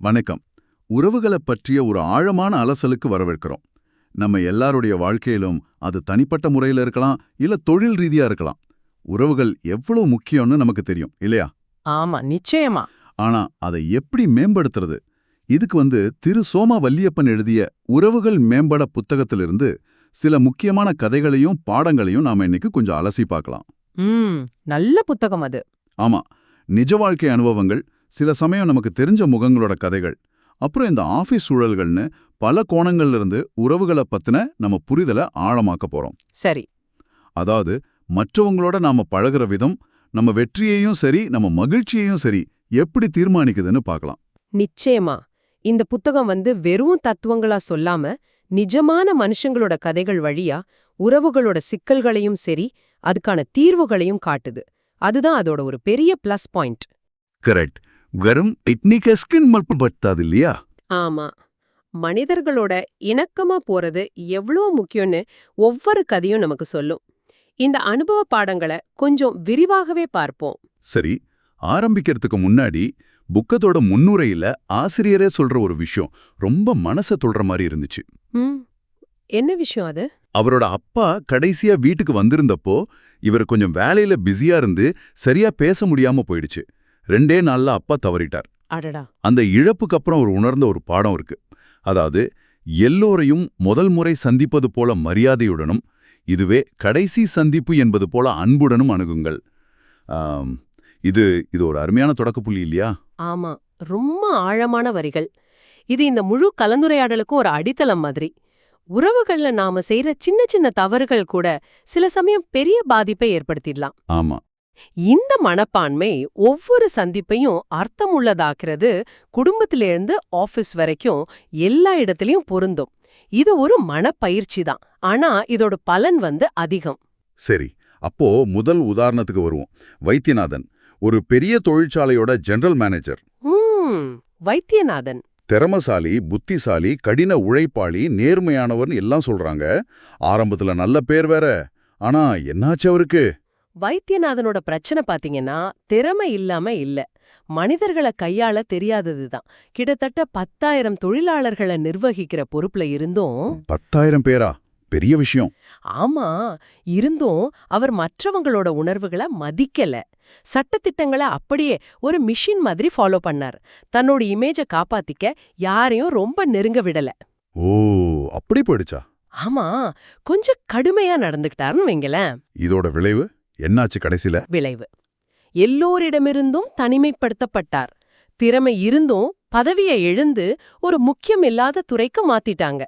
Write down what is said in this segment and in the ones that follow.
வணக்கம். உறவுகளை பற்றிய ஒரு ஆழமான அலசலுக்கு வரவேற்கிறோம். நம்ம எல்லாருடைய வாழ்க்கையிலும் அது தனிப்பட்ட முறையில் இருக்கலாம் இல்ல தொழில் ரீதியா இருக்கலாம். உறவுகள் எவ்வளவு முக்கியம்னு நமக்கு தெரியும் இல்லையா? ஆமா நிச்சயமா. ஆனா அதை எப்படி மேம்படுத்துறது? இதுக்கு வந்து திரு சோமா வல்லியப்பன் எழுதிய உறவுகள் மேம்பட புத்தகத்திலிருந்து சில முக்கியமான கதைகளையும் பாடங்களையும் நாம இன்னைக்கு கொஞ்சம் அலசி பார்க்கலாம். நல்ல புத்தகம் அது. ஆமா நிஜ வாழ்க்கை அனுபவங்கள் சில சமயம் நமக்கு தெரிஞ்ச முகங்களோட கதைகள் அப்புறம் இந்த ஆபீஸ் சூழல்கள்னு பல கோணங்கள்ல இருந்து உறவுகளை பத்தின நம்ம புரிதலை ஆழமாக்க போறோம். சரி. அதாவது மற்றவங்களோட நாம பழகுற விதம் நம்ம வெற்றியையும் சரி நம்ம மகிழ்ச்சியையும் சரி எப்படி தீர்மானிக்குதுன்னு பார்க்கலாம் நிச்சயமா. இந்த புத்தகம் வந்து வெறும் தத்துவங்களா சொல்லாம நிஜமான மனுஷங்களோட கதைகள் வழியா உறவுகளோட சிக்கல்களையும் சரி அதுக்கான தீர்வுகளையும் காட்டுது. அதுதான் அதோட ஒரு பெரிய பிளஸ் பாயிண்ட் கரெக்ட் வெறும் டெக்னிக்க ஸ்கின் மட்டும் பத்தாது இல்லையா ஆமா. மனிதர்களோட இணக்கமா போறது எவ்வளோ முக்கியம்னு ஒவ்வொரு கதையும் நமக்கு சொல்லும். இந்த அனுபவ பாடங்களை கொஞ்சம் விரிவாகவே பார்ப்போம். சரி ஆரம்பிக்கிறதுக்கு முன்னாடி புக்கத்தோட முன்னுரையில ஆசிரியரே சொல்ற ஒரு விஷயம் ரொம்ப மனச தொடுற மாதிரி இருந்துச்சு. என்ன விஷயம் அது? அவரோட அப்பா கடைசியா வீட்டுக்கு வந்திருந்தப்போ இவர் கொஞ்சம் வேலையில பிஸியா இருந்து சரியா பேச முடியாம போயிடுச்சு. ரெண்டே நாள்ல அப்பா தவறிட்டார். அந்த இழப்புக்கு அப்புறம் அவர் உணர்ந்த ஒரு பாடம் இருக்கு. அதாவது எல்லோரையும் முதல் முறை சந்திப்பது போல மரியாதையுடனும் இதுவே கடைசி சந்திப்பு என்பது போல அன்புடனும் அணுகுங்கள். இது இது ஒரு அருமையான தொடக்கப்புள்ளி இல்லையா? ஆமா ரொம்ப ஆழமான வரிகள். இது இந்த முழு கலந்துரையாடலுக்கும் ஒரு அடித்தளம் மாதிரி. உறவுகள்ல நாம செய்யற சின்ன சின்ன தவறுகள் கூட சில சமயம் பெரிய பாதிப்பை ஏற்படுத்திடலாம். ஆமா. இந்த மனப்பான்மை ஒவ்வொரு சந்திப்பையும் அர்த்தமுள்ளதாக்குறது குடும்பத்திலிருந்து ஆபீஸ் வரைக்கும் எல்லா இடத்துலயும் பொருந்தும். இது ஒரு மனப்பயிற்சி தான். ஆனா இதோட பலன் வந்து அதிகம். சரி அப்போ முதல் உதாரணத்துக்கு வருவோம். வைத்தியநாதன் ஒரு பெரிய தொழிற்சாலையோட ஜெனரல் மேனேஜர் வைத்தியநாதன். திறமசாலி புத்திசாலி கடின உழைப்பாளி நேர்மையானவர்னு எல்லாம் சொல்றாங்க. ஆரம்பத்துல நல்ல பேர் வேற. ஆனா என்னாச்சு அவருக்கு? வைத்தியநாதனோட பிரச்சனை பாத்தீங்கன்னா திறமை இல்லாம இல்ல. மனிதர்களை கையாள தெரியாததுதான். கிட்டத்தட்ட பத்தாயிரம் தொழிலாளர்களை நிர்வகிக்கிற பொறுப்புல இருந்தும் பத்தாயிரம் பேரா? பெரிய விஷயம். ஆமா. இருந்தும் அவர் மற்றவங்களோட உணர்வுகளை மதிக்கல. சட்டத்திட்டங்களை அப்படியே ஒரு மிஷின் மாதிரி ஃபாலோ பண்ணார். தன்னோட இமேஜ காப்பாத்திக்க யாரையும் ரொம்ப நெருங்க விடல. ஓ அப்படி போயிடுச்சா? ஆமா. கொஞ்சம் கடுமையா நடந்துக்கிட்டாருன்னு வைங்களேன். இதோட விளைவு? என்னாச்சு கடைசில விளைவு. எல்லோரிடமிருந்தும் தனிமைப்படுத்தப்பட்டார். திறமை இருந்தும் பதவியை எழுந்து ஒரு முக்கியமில்லாத துறைக்கு மாத்திட்டாங்க.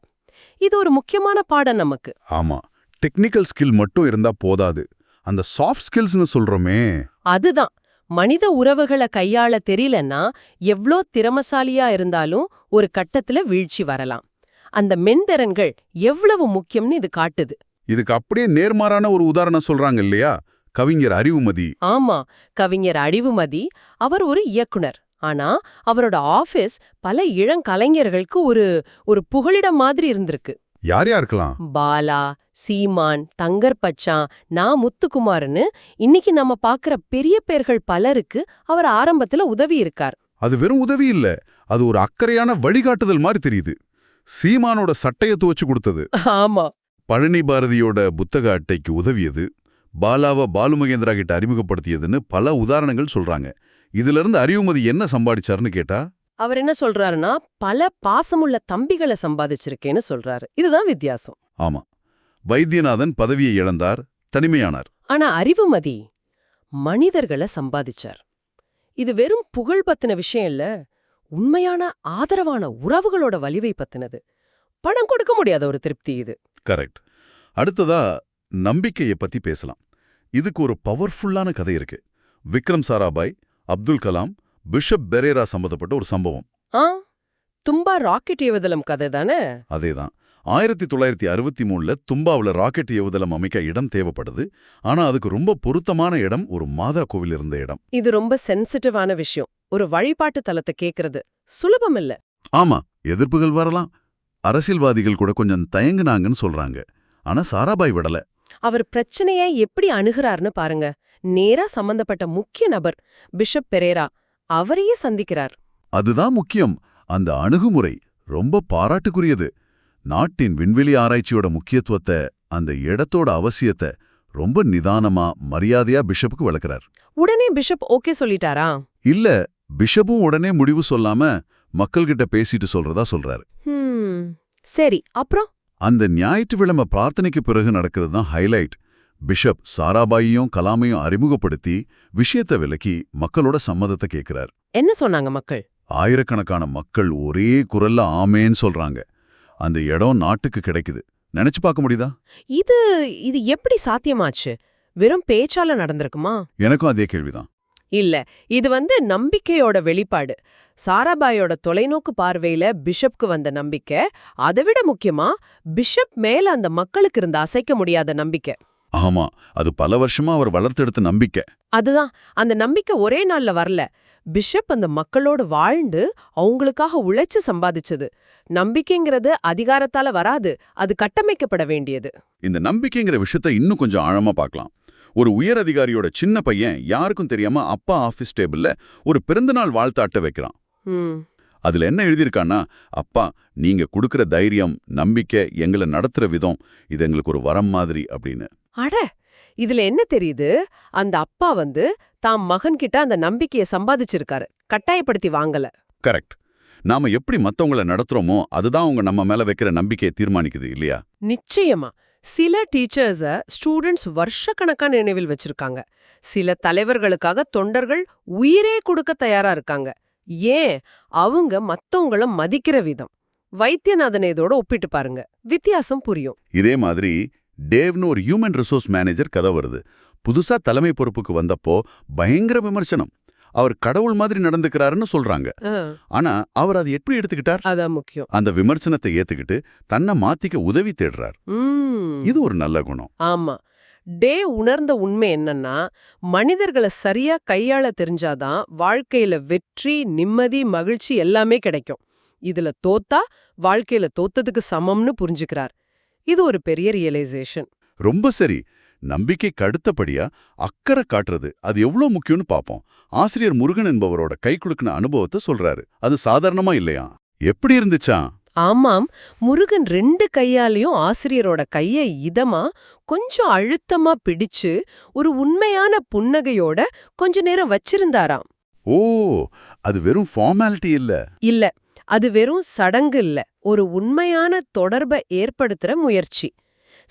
இது ஒரு முக்கியமான பாடம் நமக்கு. ஆமா. டெக்னிக்கல் ஸ்கில் மட்டும் இருந்தா போதாது. அந்த சாஃப்ட் ஸ்கில்ஸ்னு சொல்றோமே. அதுதான். மனித உறவுகளை கையாள தெரியலன்னா எவ்ளோ திறமசாலியா இருந்தாலும் ஒரு கட்டத்துல வீழ்ச்சி வரலாம். அந்த மென்திறன்கள் எவ்வளவு முக்கியம்னு இது காட்டுது. இதுக்கு அப்படியே நேர்மாறான ஒரு உதாரணம் சொல்றாங்க இல்லையா? கவிஞர் அறிவுமதி. ஆமா கவிஞர் அடிவுமதி அவர் ஒரு இயக்குனர். ஆனா அவரோட ஆபீஸ் பல இளங்கலைஞர்களுக்கு ஒரு ஒரு புகலிடம் மாதிரி இருந்திருக்கு. யார் யாருக்கலாம் பாலா சீமான் தங்கர் பச்சான் நான் முத்துக்குமார்னு இன்னைக்கு நம்ம பாக்குற பெரிய பேர்கள் பலருக்கு அவர் ஆரம்பத்துல உதவி இருக்கார். அது வெறும் உதவி இல்ல அது ஒரு அக்கறையான வழிகாட்டுதல் மாதிரி தெரியுது. சீமானோட சட்டைய துவச்சு கொடுத்தது. ஆமா. பழனி பாரதியோட புத்தக அட்டைக்கு உதவியது. பாலாவ பாலுமகேந்திரா கிட்ட அறிமுகப்படுத்தியதுன்னு பல உதாரணங்கள் சொல்றாங்க. இதுல இருந்து அறிவுமதி என்ன சம்பாதிச்சாருன்னு கேட்டா? அவர் என்ன சொல்றாருன்னா பல பாசமுள்ள தம்பிகளை சம்பாதிச்சிருக்கேன்னு சொல்றாரு. இதுதான் வித்தியாசம். ஆமா. வைத்தியநாதன் பதவியை இழந்தார் தனிமையானார். ஆனா அறிவுமதி மனிதர்களை சம்பாதிச்சார். இது வெறும் புகழ் பத்தின விஷயம் இல்ல உண்மையான ஆதரவான உறவுகளோட வலிவை பத்தினது. பணம் கொடுக்க முடியாத ஒரு திருப்தி இது. கரெக்ட். அடுத்ததா நம்பிக்கையை பத்தி பேசலாம். இதுக்கு ஒரு பவர்ஃபுல்லான கதை இருக்கு. விக்ரம் சாராபாய் அப்துல் கலாம் பிஷப் பெரேரா சம்பந்தப்பட்ட ஒரு சம்பவம். ஆ? தும்பா ராக்கெட் ஏவுதளம் கதை தானே? அதேதான். ஆயிரத்தி தொள்ளாயிரத்தி அறுபத்தி மூணுல தும்பாவுல ராக்கெட் ஏவுதளம் அமைக்க இடம் தேவைப்படுது. ஆனா அதுக்கு ரொம்ப பொருத்தமான இடம் ஒரு மாதா கோவில் இருந்த இடம். இது ரொம்ப சென்சிட்டிவான விஷயம். ஒரு வழிபாட்டு தலத்தை கேக்குறது. சுலபம் இல்ல. ஆமா எதிர்ப்புகள் வரலாம். அரசியல்வாதிகள் கூட கொஞ்சம் தயங்குனாங்கன்னு சொல்றாங்க. ஆனா சாராபாய் விடல. அவர் பிரச்சனையை எப்படி அணுகுறார்னு பாருங்க. நேரா சம்பந்தப்பட்ட முக்கிய நபர் பிஷப் பெரேரா அவரையே சந்திக்கிறார். அதுதான் முக்கியம். அந்த அணுகுமுறை ரொம்ப பாராட்டுக்குரியது. நாட்டின் விண்வெளி ஆராய்ச்சியோட முக்கியத்துவத்தை அந்த இடத்தோட அவசியத்தை ரொம்ப நிதானமா மரியாதையா பிஷப்புக்கு விளக்குறார். உடனே பிஷப் ஓகே சொல்லிட்டாரா? இல்ல பிஷப்பும் உடனே முடிவு சொல்லாம மக்கள்கிட்ட பேசிட்டு சொல்றதா சொல்றாரு. சரி அப்புறம்? அந்த ஞாயிற்றுக்கிழமை பிரார்த்தனைக்கு பிறகு நடக்கிறது தான் ஹைலைட் பிஷப் சாராபாயையும் கலாமையும் அறிமுகப்படுத்தி விஷயத்தை விலக்கி மக்களோட சம்மதத்தை கேட்கிறார் என்ன சொன்னாங்க மக்கள்? ஆயிரக்கணக்கான மக்கள் ஒரே குரல்ல ஆமேன்னு சொல்றாங்க. அந்த இடம் நாட்டுக்கு கிடைக்குது. நினைச்சு பார்க்க முடியுதா? இது இது எப்படி சாத்தியமாச்சு? வெறும் பேச்சால நடந்திருக்குமா? எனக்கும் அதே கேள்விதான். இல்ல இது வந்து நம்பிக்கையோட வெளிப்பாடு. சாராபாயோட தொலைநோக்கு பார்வையில பிஷப்க்கு வந்த நம்பிக்கை அதை விட முக்கியமா பிஷப் மேல அந்த மக்களுக்கு இருந்த அசைக்க முடியாத நம்பிக்கை. ஆமா அது பல வருஷமா அவர் வளர்த்தெடுத்த நம்பிக்கை. அதுதான் அந்த நம்பிக்கை ஒரே நாள்ல வரல. பிஷப் அந்த மக்களோட வாழ்ந்து அவங்களுக்காக உழைச்சு சம்பாதிச்சது. நம்பிக்கைங்கிறது அதிகாரத்தால வராது அது கட்டமைக்கப்பட வேண்டியது. இந்த நம்பிக்கைங்கிற விஷயத்த இன்னும் கொஞ்சம் ஆழமா பார்க்கலாம். ஒரு உயர் அதிகாரியோட சின்ன பையன் யாருக்கும் தெரியாம அப்பா ஆபீஸ் டேபிள்ல ஒரு பிறந்தநாள் வாழ்த்து அட்டை வைக்கிறான் அதுல என்ன எழுதியிருக்கான்னா அப்பா நீங்க கொடுக்கிற தைரியம் நம்பிக்கை எங்களை நடத்துற விதம் இது எங்களுக்கு ஒரு வரம் மாதிரி அப்படின்னு. அட! இதுல என்ன தெரியுது? அந்த அப்பா வந்து தாம் மகன்கிட்ட அந்த நம்பிக்கையை சம்பாதிச்சிருக்காரு. கட்டாயப்படுத்தி வாங்கல. கரெக்ட். நாம எப்படி மத்தவங்கள நடத்துறோமோ அதுதான் அவங்க நம்ம மேல வைக்கிற நம்பிக்கையை தீர்மானிக்குது இல்லையா? நிச்சயமா. சில டீச்சர்ஸ ஸ்டூடெண்ட்ஸ் வருஷக்கணக்காக நினைவில் வச்சிருக்காங்க. சில தலைவர்களுக்காக தொண்டர்கள் உயிரே கொடுக்க தயாரா இருக்காங்க. ஏன்? அவங்க மத்தவங்கள மதிக்கிற விதம். வைத்தியநாதன் இதோட ஒப்பிட்டு பாருங்க. வித்தியாசம் புரியும். இதே மாதிரி டேவ்னு ஒரு ஹியூமன் ரிசோர்ஸ் மேனேஜர் கதை வருது. புதுசா தலைமை பொறுப்புக்கு வந்தப்போ பயங்கர விமர்சனம். அவர் கடவுள் மாதிரி நடந்துக்கிறாருன்னு சொல்றாங்க. ஆனா அவர் அதை எப்படி எடுத்துக்கிட்டார்? அதான் முக்கியம். அந்த விமர்சனத்தை ஏத்துக்கிட்டு தன்னை மாத்திக்க உதவி தேடுறார். இது ஒரு நல்ல குணம். ஆமா. டே உணர்ந்த உண்மை என்னன்னா மனிதர்களை சரியா கையாள தெரிஞ்சாதான் வாழ்க்கையில வெற்றி நிம்மதி மகிழ்ச்சி எல்லாமே கிடைக்கும். இதுல தோத்தா வாழ்க்கையில தோத்ததுக்கு சமம்னு புரிஞ்சுக்கிறார். இது ஒரு பெரிய ரியலைசேஷன் ரொம்ப சரி. நம்பிக்கைக்கு அடுத்தபடியா அக்கறை காட்டுறது. அது எவ்வளவு முக்கியம்னு பாப்போம். ஆசிரியர் முருகன் என்பவரோட கை குலுக்கின அனுபவத்தை சொல்றாரு. அது சாதாரணமா இல்லையா? எப்படி இருந்துச்சா? ஆமாம். முருகன் ரெண்டு கையாலையும் ஆசிரியரோட கையை இதமா கொஞ்சம் அழுத்தமா பிடிச்சு ஒரு உண்மையான புன்னகையோட கொஞ்ச நேரம் வச்சிருந்தாராம். ஓ! அது வெறும் ஃபார்மாலிட்டி இல்ல. இல்ல. அது வெறும் சடங்கு இல்ல. ஒரு உண்மையான தொடர்பை ஏற்படுத்துற முயற்சி.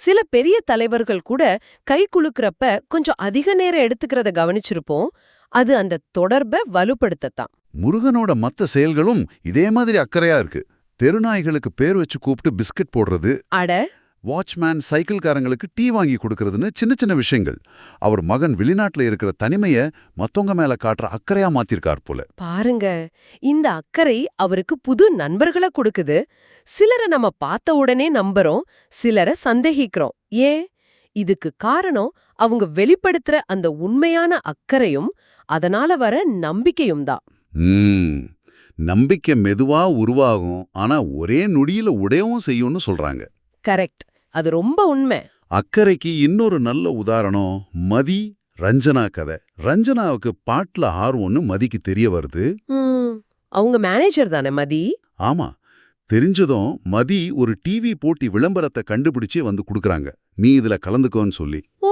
சில பெரிய தலைவர்கள் கூட கை குலுக்கறப்ப கொஞ்சம் அதிக நேரம் எடுத்துக்கிறத கவனிச்சிருப்போம். அது அந்த தொடர்பை வலுப்படுத்தத்தான். முருகனோட மத்த செயல்களும் இதே மாதிரி அக்கறையா இருக்கு. தெருநாய்களுக்கு பேர் வச்சு கூப்பிட்டு பிஸ்கட் போடுறது. அட வாட்ச்மேன் சைக்கிள்காரங்களுக்கு டீ வாங்கி கொடுக்கறதுன்னு சின்ன சின்ன விஷயங்கள். அவர் மகன் வெளிநாட்டுல இருக்கிற தனிமைய மத்தவங்க மேல காட்டுற அக்கறையா மாத்திருக்கார் போல. பாருங்க இந்த அக்கறை அவருக்கு புது நண்பர்களை கொடுக்குது. சிலரை நம்ம பார்த்த உடனே நம்புறோம் சிலரை சந்தேகிக்கிறோம். ஏன்? இதுக்கு காரணம் அவங்க வெளிப்படுத்துற அந்த உண்மையான அக்கறையும் அதனால வர நம்பிக்கையும் தான். நம்பிக்கை மெதுவா உருவாகும் ஆனா ஒரே நொடியில உடையவும் செய்யும்னு சொல்றாங்க. கரெக்ட். அது ரொம்ப உண்மை. அக்கறைக்கு இன்னொரு நல்ல உதாரணம் மதி ரஞ்சனா கதை. ரஞ்சனாவுக்கு பாட்டுல ஆர்வம்னு மதிக்கு தெரிய வருது. அவங்க மேனேஜர் தானே மதி? ஆமா தெரிஞ்சதும் மதி ஒரு டிவி போட்டி விளம்பரத்தை கண்டுபிடிச்சு வந்து குடுக்கறாங்க. நீ இதுல கலந்துக்கோன்னு சொல்லி. ஓ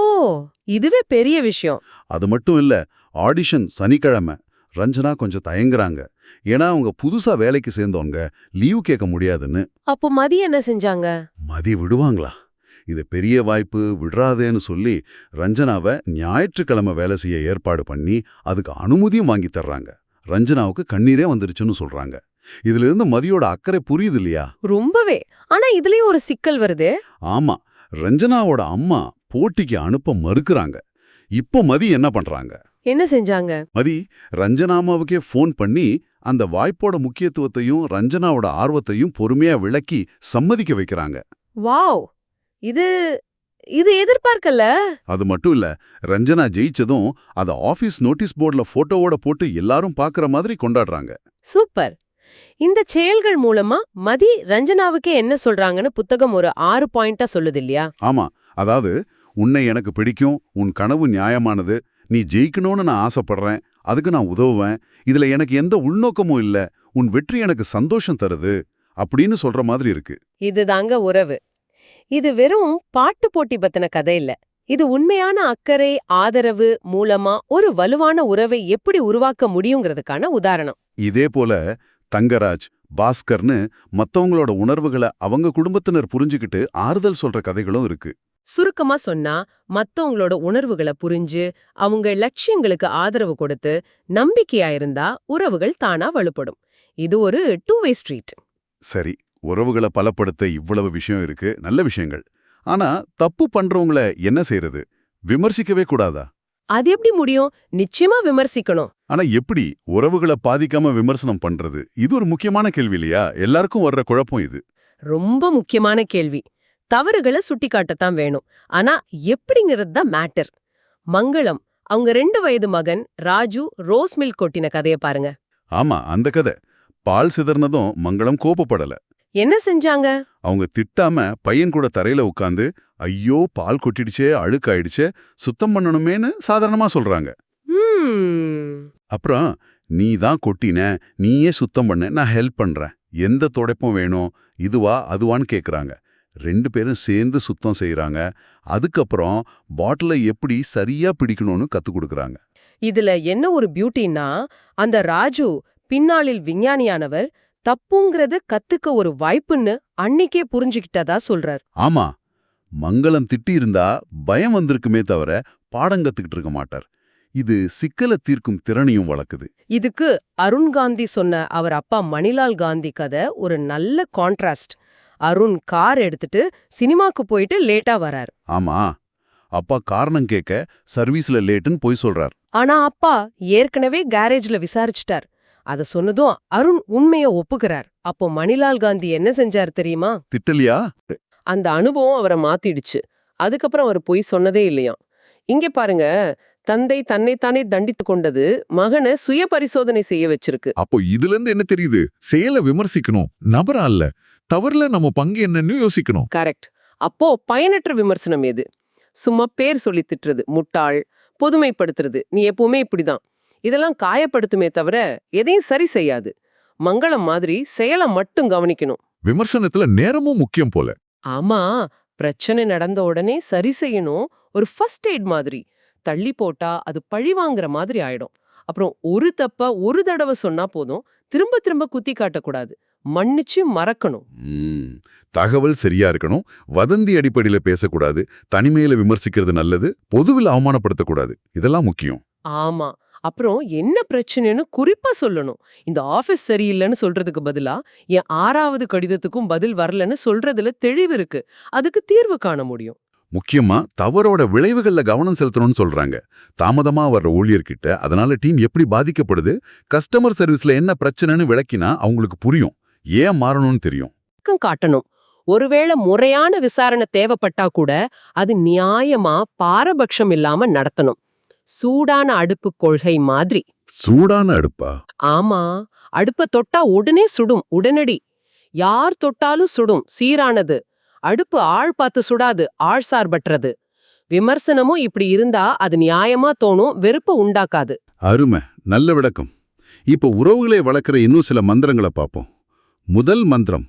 இதுவே பெரிய விஷயம். அது மட்டும் இல்ல ஆடிஷன் சனிக்கிழமை ரஞ்சனா கொஞ்சம் தயங்குறாங்க. ஏன்னா அவங்க புதுசா வேலைக்கு சேர்ந்தவங்க லீவு கேட்க முடியாதுன்னு. அப்போ மதி என்ன செஞ்சாங்க? மதி விடுவாங்களா? இது பெரிய வாய்ப்பு விடுறாதேன்னு சொல்லி ரஞ்சனாவை ஞாயிற்றுக்கிழமை வேலை செய்ய ஏற்பாடு பண்ணி அதுக்கு அனுமதியும் வாங்கி தர்றாங்க. ரஞ்சனாவுக்கு கண்ணீரே வந்துருச்சுன்னு சொல்றாங்க. இதுல இருந்து மதியோட அக்கறை புரியுது இல்லையா? ரொம்பவே. ஆனா இதுலயும் ஒரு சிக்கல் வருதே. ஆமா. ரஞ்சனாவோட அம்மா போட்டிக்கு அனுப்ப மறுக்கறாங்க. இப்போ மதி என்ன பண்றாங்க? என்ன செஞ்சாங்க? மதி ரஞ்சனாமாவுக்கே ஃபோன் பண்ணி அந்த வாய்ப்போட முக்கியத்துவத்தையும் ரஞ்சனாவோட ஆர்வத்தையும் பொறுமையா விளக்கி சம்மதிக்க வைக்கிறாங்க. வாவ்! இது இது எதிர்பார்க்கல? அது மட்டும் இல்ல ரஞ்சனா ஜெயிச்சதும் அத ஆபீஸ் நோட்டீஸ் போர்டுல போட்டோவோட போட்டு எல்லாரும் பார்க்கற மாதிரி கொண்டாடுறாங்க. சூப்பர்! இந்த செயல்கள் மூலமா மதி ரஞ்சனாவுக்கே என்ன சொல்றாங்கன்னு புத்தகம் ஒரு ஆறு பாயிண்டா சொல்லுது இல்லையா? ஆமா அதாவது உன்னை எனக்கு பிடிக்கும் உன் கனவு நியாயமானது நீ ஜெயிக்கணும்னு நான் ஆசைப்படுறேன் அதுக்கு நான் உதவுவேன் இதுல எனக்கு எந்த உள்நோக்கமும் இல்ல உன் வெற்றி எனக்கு சந்தோஷம் தருது அப்படின்னு சொல்ற மாதிரி இருக்கு. இதுதாங்க உறவு. இது வெறும் பாட்டு போட்டி பத்தின கதை இல்ல. இது உண்மையான அக்கறை ஆதரவு மூலமா ஒரு வலுவான உறவை எப்படி உருவாக்க முடியுங்கிறதுக்கான உதாரணம். இதே போல தங்கராஜ் பாஸ்கர்னு மத்தவங்களோட உணர்வுகளை அவங்க குடும்பத்தினர் புரிஞ்சுக்கிட்டு ஆறுதல் சொல்ற கதைகளும் இருக்கு. சுருக்கமா சொன்னா மத்தவங்களோட உணர்வுகளை புரிஞ்சு அவங்க லட்சியங்களுக்கு ஆதரவு கொடுத்து நம்பிக்கையா இருந்தா உறவுகள் தானா வலுப்படும். இது ஒரு டூ வே ஸ்ட்ரீட் சரி உறவுகளை பலப்படுத்த இவ்வளவு விஷயம் இருக்கு நல்ல விஷயங்கள். ஆனா தப்பு பண்றவங்கள என்ன செய்யறது விமர்சிக்கவே கூடாதா? அது எப்படி முடியும்? நிச்சயமா விமர்சிக்கணும். ஆனா எப்படி? உறவுகளை பாதிக்காம விமர்சனம் பண்றது? இது ஒரு முக்கியமான கேள்வி இல்லையா? எல்லாருக்கும் வர்ற குழப்பம் இது. ரொம்ப முக்கியமான கேள்வி. தவறுகளை சுட்டிக்காட்டத்தான் வேணும். ஆனா எப்படிங்கிறது தான் மேட்டர் மங்களம் அவங்க ரெண்டு வயது மகன் ராஜு ரோஸ் மில்க் கொட்டின கதைய பாருங்க. ஆமா அந்த கதை. பால் சிதறனதும் மங்களம் கோபப்படல. என்ன செஞ்சாங்க? அவங்க திட்டாம பையன் கூட தரையில உட்காந்து ஐயோ பால் கொட்டிடுச்சே அழுக்காயிடுச்சே சுத்தம் பண்ணணுமேன்னு சாதாரணமா சொல்றாங்க. அப்புறம் நீ தான் கொட்டின நீயே சுத்தம் பண்ண நான் ஹெல்ப் பண்றேன். எந்த துடைப்பும் வேணும் இதுவா அதுவான்னு கேக்குறாங்க. ரெண்டு பேரும் சேர்ந்து சுத்தம் செய்றாங்க. அதுக்கப்புறம் பாட்டிலை எப்படி சரியா பிடிக்கணும்னு கத்து கொடுக்கறாங்க. இதுல என்ன ஒரு பியூட்டின்னா அந்த ராஜு பின்னாளில் விஞ்ஞானியானவர் தப்புங்கிறத கத்துக்க ஒரு வாய்ப்புன்னு அன்னிக்கே புரிஞ்சுக்கிட்டதா சொல்றார். ஆமா மங்களம் திட்டி இருந்தா பயம் வந்திருக்குமே தவிர பாடம் கத்துக்கிட்டு இருக்க மாட்டார். இது சிக்கலை தீர்க்கும் திறனையும் வளர்க்குது. இதுக்கு அருண் காந்தி சொன்ன அவர் அப்பா மணிலால் காந்தி கதை ஒரு நல்ல கான்ட்ராஸ்ட் அருண் கார் எடுத்துட்டு சினிமாக்கு போயிட்டு லேட்டா வரார். ஆமா. அப்பா காரணம் கேட்க சர்வீஸ்ல லேட்டுன்னு போய் சொல்றார். ஆனா அப்பா ஏற்கனவே கேரேஜ்ல விசாரிச்சிட்டார். அத சொன்னதும் அருண் உண்மைய ஒப்புக்கிறார். அப்போ மணிலால் காந்தி என்ன செஞ்சார் தெரியுமா? திட்டலியா? அந்த அனுபவம் அவரை மாத்திடுச்சு. அதுக்கப்புறம் அவர் பொய் சொன்னதே இல்லையாம். இங்க பாருங்க தந்தை தன்னைத்தானே தண்டித்து கொண்டது மகனை சுய பரிசோதனை செய்ய வச்சிருக்கு. அப்போ இதுல இருந்து என்ன தெரியுது? செயலை விமர்சிக்கணும். நபரா அல்ல. தவறுல நம்ம பங்கு என்னன்னு யோசிக்கணும். கரெக்ட். அப்போ பயனற்ற விமர்சனம் எது? சும்மா பேர் சொல்லி திட்டுறது முட்டாள் பொதுமைப்படுத்துறது. நீ எப்பவுமே இப்படிதான். இதெல்லாம் காயப்படுத்துமே தவிர எதையும் சரி செய்யாது. மங்களம் மாதிரி செயலை மட்டும் கவனிக்கணும். விமர்சனத்துல நேரமும் முக்கியம் போல. ஆமா. பிரச்சனை நடந்த உடனே சரி செய்யணும். ஒரு ஃபர்ஸ்ட் எய்ட் மாதிரி. தள்ளி போட்டா அது பழி வாங்குற மாதிரி ஆயிடும். அப்புறம் ஒரு தப்ப ஒரு தடவை சொன்னா போதும். திரும்ப திரும்ப குத்தி காட்டக்கூடாது. மன்னிச்சு மறக்கணும். தகவல் சரியா இருக்கணும். வதந்தி அடிப்படையில பேசக்கூடாது. தனிமையில விமர்சிக்கிறது நல்லது. பொதுவில் அவமானப்படுத்தக்கூடாது. இதெல்லாம் முக்கியம். ஆமா. அப்புறம் என்ன பிரச்சனைன்னு குறிப்பா சொல்லணும். இந்த ஆபீஸ் சரியில்லைன்னு சொல்றதுக்கு பதிலா என் ஆறாவது கடிதத்துக்கும் பதில் வரலன்னு சொல்றதுல தெளிவு இருக்கு. அதுக்கு தீர்வு காண முடியும். முக்கியமா தவறோட விளைவுகள்ல கவனம் செலுத்தணும்னு சொல்றாங்க. தாமதமா வர்ற ஊழியர்கிட்ட அதனால டீம் எப்படி பாதிக்கப்படுது கஸ்டமர் சர்வீஸ்ல என்ன பிரச்சனைன்னு விளக்கினா அவங்களுக்கு புரியும். ஏன் மாறணும்னு தெரியும். காட்டணும். ஒருவேளை முறையான விசாரணை தேவைப்பட்டா கூட அது நியாயமா பாரபட்சம் இல்லாம நடத்தணும். சூடான அடுப்பு கொள்கை மாதிரி. சூடான அடுப்பா? ஆமா. அடுப்ப தொட்டா உடனே சுடும் உடனடி. யார் தொட்டாலும் சுடும் சீரானது. அடுப்பு ஆள் பார்த்து சுடாது ஆள் சார்பற்றது. விமர்சனமும் இப்படி இருந்தா அது நியாயமா தோணும் வெறுப்ப உண்டாக்காது. அருமை. நல்ல விளக்கம். இப்போ உறவுகளை வளர்க்குற இன்னும் சில மந்திரங்களை பார்ப்போம். முதல் மந்திரம்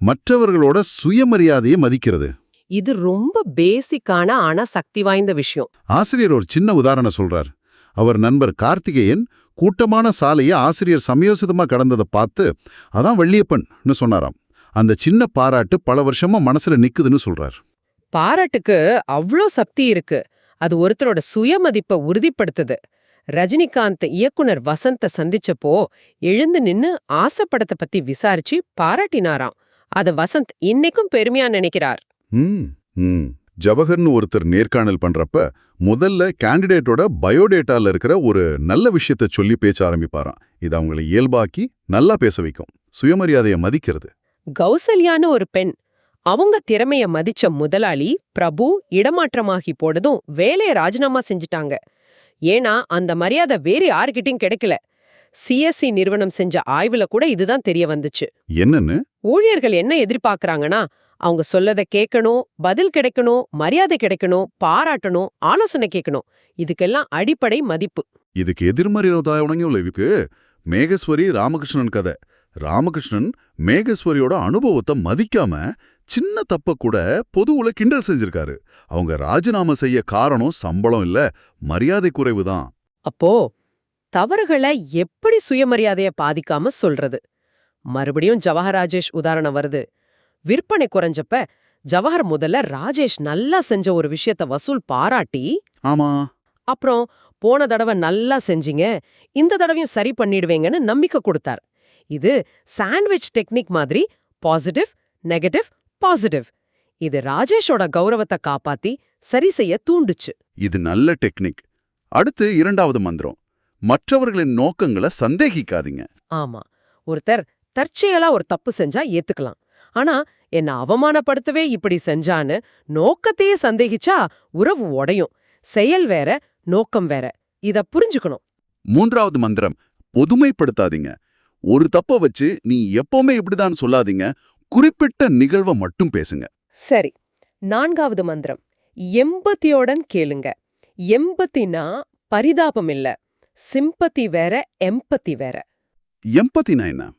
மற்றவர்களோட சுயமரியாதையை மதிக்கிறது. இது ரொம்ப பேசிக்கான ஆனா சக்தி வாய்ந்த விஷயம். ஆசிரியர் ஒரு சின்ன உதாரணம் சொல்றார். அவர் நண்பர் கார்த்திகேயன் கூட்டமான சாலையை ஆசிரியர் சமயோசிதமா கடந்ததை பார்த்து அதான் வள்ளியப்பன்னு சொன்னாராம். அந்த சின்ன பாராட்டு பல வருஷமா மனசுல நிக்குதுன்னு சொல்றார். பாராட்டுக்கு அவ்ளோ சக்தி இருக்கு. அது ஒருத்தரோட சுயமதிப்பை உறுதிப்படுத்துது. ரஜினிகாந்த் இயக்குனர் வசந்த சந்திச்சப்போ எழுந்து நின்னு ஆசைப்படத்தை பத்தி விசாரிச்சு பாராட்டினாராம். அத வசந்த் இன்னைக்கும் பெருமையா நினைக்கிறார். ம் ம். ஜவஹர்னு ஒருத்தர் நேர்காணல் பண்றப்ப முதல்ல கேண்டிடேட்டோட பயோடேட்டால இருக்கிற ஒரு நல்ல விஷயத்த சொல்லி பேச ஆரம்பிப்பாராம். இது அவங்களை இயல்பாக்கி நல்லா பேச வைக்கும். சுயமரியாதையை மதிக்கிறது. கௌசல்யான்னு ஒரு பெண். அவங்க திறமைய மதிச்ச முதலாளி பிரபு இடமாற்றமாகி போனதும் வேலைய ராஜினாமா செஞ்சுட்டாங்க. ஏன்னா அந்த மரியாதை வேற யாருக்கிட்டையும் கிடைக்கல. சிஎஸ்சி நிறுவனம் செஞ்ச ஆய்வுல கூட இதுதான் தெரிய வந்துச்சு. என்னன்னு? ஊழியர்கள் என்ன எதிர்பார்க்கறாங்கன்னா அவங்க சொல்லத கேட்கணும் பதில் கிடைக்கணும் மரியாதை கிடைக்கணும் பாராட்டணும் ஆலோசனை கேட்கணும் இதுக்கெல்லாம் அடிப்படை மதிப்பு. இதுக்கு எதிர்மறை உதாரணங்கள் இருக்கு மேகஸ்வரி ராமகிருஷ்ணன் கதை. ராமகிருஷ்ணன் மேகஸ்வரியோட அனுபவத்தை மதிக்காம சின்ன தப்ப கூட பொதுவுல கிண்டல் செஞ்சிருக்காரு. அவங்க ராஜினாமா செய்ய காரணம் சம்பளம் இல்ல மரியாதை குறைவுதான் அப்போ தவறுகளை எப்படி சுயமரியாதைய பாதிக்காம சொல்றது? மறுபடியும் ஜவஹர் ராஜேஷ் உதாரணம் வருது. விற்பனை குறைஞ்சப்ப ஜவஹர் முதல்ல ராஜேஷ் நல்லா செஞ்ச ஒரு விஷயத்த வசூல் பாராட்டி ஆமா. அப்புறம் போன தடவை நல்லா செஞ்சீங்க இந்த தடவையும் சரி பண்ணிடுவேங்கன்னு நம்பிக்கை கொடுத்தார். இது சாண்ட்விச் டெக்னிக் மாதிரி பாசிட்டிவ் நெகட்டிவ் பாசிட்டிவ் இது ராஜேஷோட கௌரவத்தை காப்பாத்தி சரி செய்ய தூண்டுச்சு. இது நல்ல டெக்னிக் அடுத்து இரண்டாவது மந்திரம். மற்றவர்களின் நோக்கங்களை சந்தேகிக்காதீங்க. ஆமா. ஒருத்தர் தற்செயலா ஒரு தப்பு செஞ்சா ஏத்துக்கலாம். ஆனா என்ன அவமானப்படுத்தவே இப்படி செஞ்சான்னு நோக்கத்தையே சந்தேகிச்சா உறவு உடையும். செயல் வேற நோக்கம் வேற. இத புரிஞ்சுக்கணும். மூன்றாவது மந்திரம். பொதுமைப்படுத்தாதீங்க. ஒரு தப்ப வச்சு நீ எப்பவுமே இப்படிதான் சொல்லாதீங்க. குறிப்பிட்ட நிகழ்வை மட்டும் பேசுங்க. சரி. நான்காவது மந்திரம். எம்பத்தியோடன் கேளுங்க. எம்பத்தினா பரிதாபம் இல்ல. சிம்பத்தி வேற எம்பத்தி வேற. எம்பத்தினா என்ன?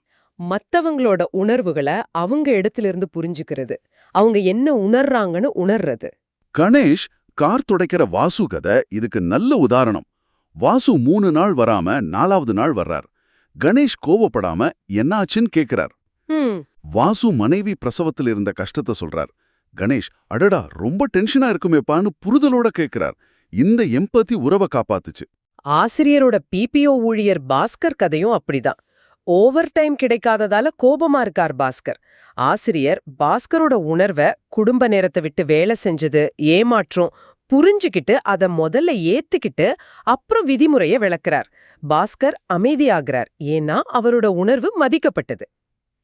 மத்தவங்களோட உணர்வுகளை அவங்க இடத்திலிருந்து புரிஞ்சுக்கிறது. அவங்க என்ன உணர்றாங்கன்னு உணர்றது. கணேஷ் கார் துடைக்கிற வாசு கதை இதுக்கு நல்ல உதாரணம். வாசு மூணு நாள் வராம நாலாவது நாள் வர்றார். கணேஷ் கோவப்படாம என்னாச்சுன்னு கேக்குறார். வாசு மனைவி பிரசவத்தில் இருந்த கஷ்டத்தை சொல்றார். கணேஷ் அடடா ரொம்ப டென்ஷனா இருக்குமேப்பான்னு புரிதலோட கேக்குறார். இந்த எம்பத்தி உறவை காப்பாத்துச்சு. ஆசிரியரோட பிபிஓ ஊழியர் பாஸ்கர் கதையும் அப்படிதான். ஓவர் டைம் கிடைக்காததால கோபமா இருக்கார் பாஸ்கர். ஆசிரியர் பாஸ்கரோட உணர்வை குடும்ப நேரத்தை விட்டு வேலை செஞ்சது ஏமாற்றம் புரிஞ்சுக்கிட்டு அத முதல்ல ஏத்துக்கிட்டு அப்புறம் விதிமுறைய விளக்குறார். பாஸ்கர் அமைதியாகிறார். ஏன்னா அவரோட உணர்வு மதிக்கப்பட்டது.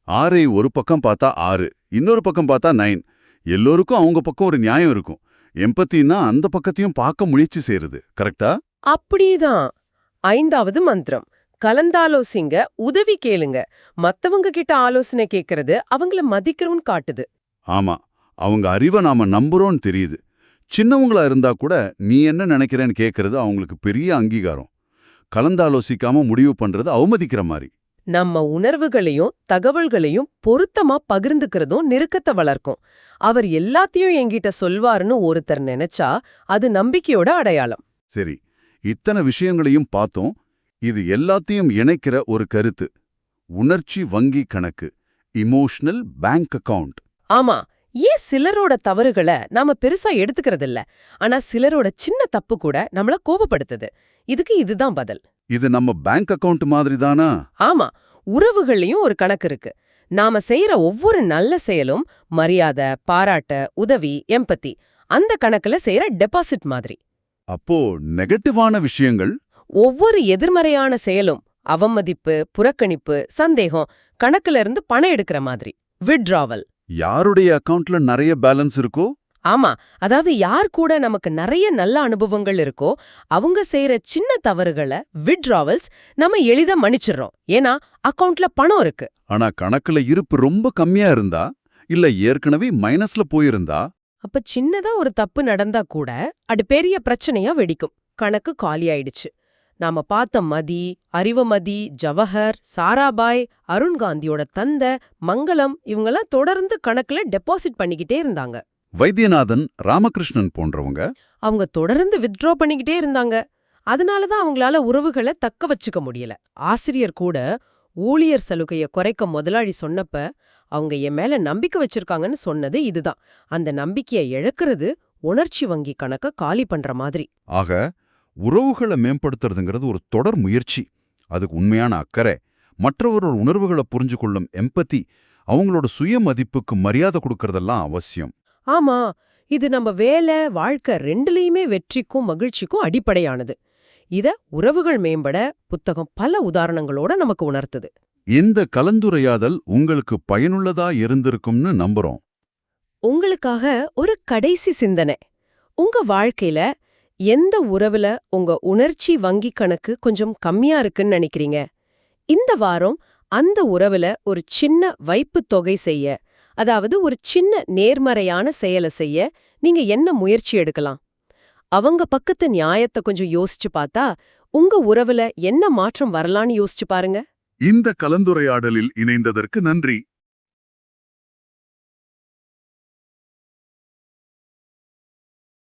ஆறை ஒரு பக்கம் பார்த்தா ஆறு இன்னொரு பக்கம் பார்த்தா நைன். எல்லோருக்கும் அவங்க பக்கம் ஒரு நியாயம் இருக்கும். எம்பத்தின்னா அந்த பக்கத்தையும் பார்க்க முயற்சி செய்யறது கரெக்டா? அப்படிதான். ஐந்தாவது மந்திரம். கலந்தாலோசிங்க உதவி கேளுங்க. மத்தவங்க கிட்ட ஆலோசனை கேக்குறது அவங்கள மதிக்கிறோன்னு காட்டுது. ஆமா. அவங்க அறிவை நாம நம்புறோம்னு தெரியுது. சின்னவங்களா இருந்தா கூட நீ என்ன நினைக்கிறேன்னு கேட்கறது அவங்களுக்கு பெரிய அங்கீகாரம். கலந்தாலோசிக்காம முடிவு பண்றது அவமதிக்கிற மாதிரி நம்ம உணர்வுகளையும் தகவல்களையும் பொருத்தமா பகிர்ந்துக்கிறதும் நெருக்கத்தை வளர்க்கும். அவர் எல்லாத்தையும் என்கிட்ட சொல்வாருன்னு ஒருத்தர் நினைச்சா அது நம்பிக்கையோட அடையாளம். சரி இத்தனை விஷயங்களையும் பார்த்தோம். இது எல்லாத்தையும் இணைக்கிற ஒரு கருத்து. உணர்ச்சி வங்கி கணக்கு. இமோஷனல் பேங்க் அக்கவுண்ட் ஆமா ஏன் சிலரோட தவறுகளை நாம பெருசா எடுத்துக்கிறதில்ல? ஆனா சிலரோட சின்ன தப்பு கூட நம்மள கோபப்படுத்துது. இதுக்கு இதுதான் பதில். இது நம்ம பேங்க் அக்கவுண்ட் மாதிரி தானா ஆமா. உறவுகள்லயும் ஒரு கணக்கு இருக்கு. நாம செய்யற ஒவ்வொரு நல்ல செயலும் மரியாதை பாராட்ட உதவி எம்பத்தி அந்த கணக்குல செய்யற டெபாசிட் மாதிரி. அப்போ நெகட்டிவான விஷயங்கள்? ஒவ்வொரு எதிர்மறையான செயலும் அவமதிப்பு புறக்கணிப்பு சந்தேகம் கணக்குல இருந்து பணம் எடுக்கிற மாதிரி. விட்ராவல் யாருடைய அக்கவுண்ட்ல நிறைய பேலன்ஸ் இருக்கோ? ஆமா. அதாவது யார் கூட நமக்கு நிறைய நல்ல அனுபவங்கள் இருக்கோ அவங்க செய்யற சின்ன தவறுகளை விட்ராவல்ஸ் நம்ம எளிதா மன்னிச்சிடுறோம். ஏன்னா அக்கவுண்ட்ல பணம் இருக்கு. ஆனா கணக்குல இருப்பு ரொம்ப கம்மியா இருந்தா? இல்ல ஏற்கனவே மைனஸ்ல போயிருந்தா? அப்ப சின்னதா ஒரு தப்பு நடந்தா கூட அது பெரிய பிரச்சனையா வெடிக்கும். கணக்கு காலியாயிடுச்சு நாம பார்த்த மதி அறிவமதி ஜவஹர் சாராபாய் அருண் காந்தியோட தந்தை மங்களம் இவங்கெல்லாம் தொடர்ந்து கணக்குல டெபாசிட் பண்ணிக்கிட்டே இருந்தாங்க. வைத்தியநாதன் ராமகிருஷ்ணன் போன்றவங்க? அவங்க தொடர்ந்து வித்ட்ரா பண்ணிக்கிட்டே இருந்தாங்க. அதனால தான் அவங்களால உறவுகளை தக்க வச்சுக்க முடியல. ஆசிரியர் கூட ஊழியர் சலுகைய குறைக்க முதலாளி சொன்னப்ப அவங்க என் மேல நம்பிக்கை வச்சிருக்காங்கன்னு சொன்னது இதுதான். அந்த நம்பிக்கையை இழக்கிறது உணர்ச்சி வங்கி கணக்க காலி பண்ற மாதிரி. ஆக உறவுகளை மேம்படுத்துறதுங்கிறது ஒரு தொடர் முயற்சி. அதுக்கு உண்மையான அக்கறை. மற்றவரோட உணர்வுகளை புரிஞ்சு கொள்ளும் எம்பத்தி அவங்களோட சுய மதிப்புக்கு மரியாதை கொடுக்கறதெல்லாம் அவசியம். ஆமா இது நம்ம வேலை வாழ்க்கை ரெண்டுலயுமே வெற்றிக்கும் மகிழ்ச்சிக்கும் அடிப்படையானது. இத உறவுகள் மேம்பட புத்தகம் பல உதாரணங்களோட நமக்கு உணர்த்துது. இந்த கலந்துரையாடல் உங்களுக்கு பயனுள்ளதா இருந்திருக்கும்னு நம்புறோம். உங்களுக்காக ஒரு கடைசி சிந்தனை. உங்க வாழ்க்கையில எந்த உறவுல உங்க உணர்ச்சி வங்கி கணக்கு கொஞ்சம் கம்மியா இருக்குன்னு நினைக்கிறீங்க? இந்த வாரம் அந்த உறவுல ஒரு சின்ன வைப்புத் தொகை செய்ய அதாவது ஒரு சின்ன நேர்மறையான செயலை செய்ய நீங்க என்ன முயற்சி எடுக்கலாம்? அவங்க பக்கத்து நியாயத்தை கொஞ்சம் யோசிச்சு பார்த்தா உங்க உறவுல என்ன மாற்றம் வரலான்னு யோசிச்சு பாருங்க. இந்த கலந்துரையாடலில் இணைந்ததற்கு நன்றி.